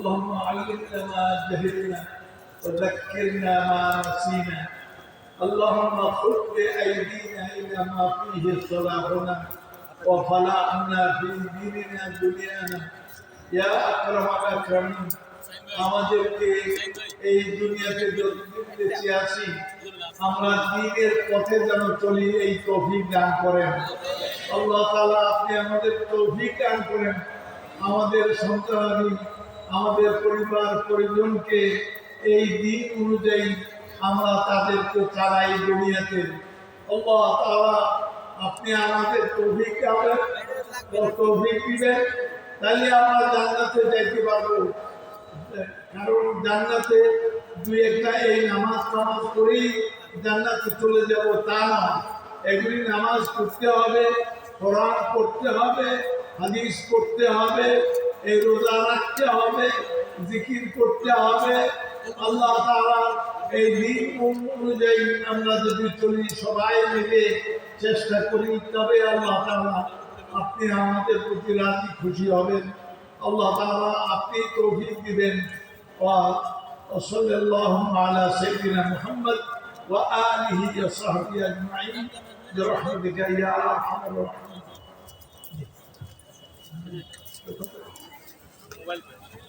اللهم علمنا ما جهلنا وذكرنا ما نسينا اللهم خذ بأيدينا إلى ما فيه صلاحنا وفلاحنا في ديننا دنيانا يا أكرم الأكرمين আমাদেরকে এই দুনিয়াতে যতদিন বেঁচে আছি আমরা দিনের পথে যেন চলি এই তৌফিক দান করেন আল্লাহ তাআলা আপনি আমাদের তৌফিক দান করেন আমাদের সন্তানাদি আমাদের পরিবার পরিজনকে এই দিন অনুযায়ী আমরা তাদেরকে চালাই দুনিয়াতে আপনি আমাদের তৌফিক দেবেন দিবেন তাহলে আমরা জান্নাতে যাইতে পারব। কারণ জান্নাতে দুই একটা এই নামাজ নামাজ করেই জান্নাতে চলে যাব, তা না। এগুলি নামাজ পড়তে হবে, কোরআন পড়তে হবে, হাদিস পড়তে হবে এই রোজা রাখতে হবে জিকির করতে হবে আল্লাহ তাআলা এই দিন অনুযায়ী আমরা যদি চলি সবাই মিলে চেষ্টা করি তবে আল্লাহ তাআলা আপনি আমাদের প্রতি রাজি খুশি হবেন আল্লাহ তাআলা আপনি তৌফিক দিবেন وصلى اللهم على سيدنا محمد وآله وصحبه أجمعين برحمتك يا أرحم الراحمين মোবাইল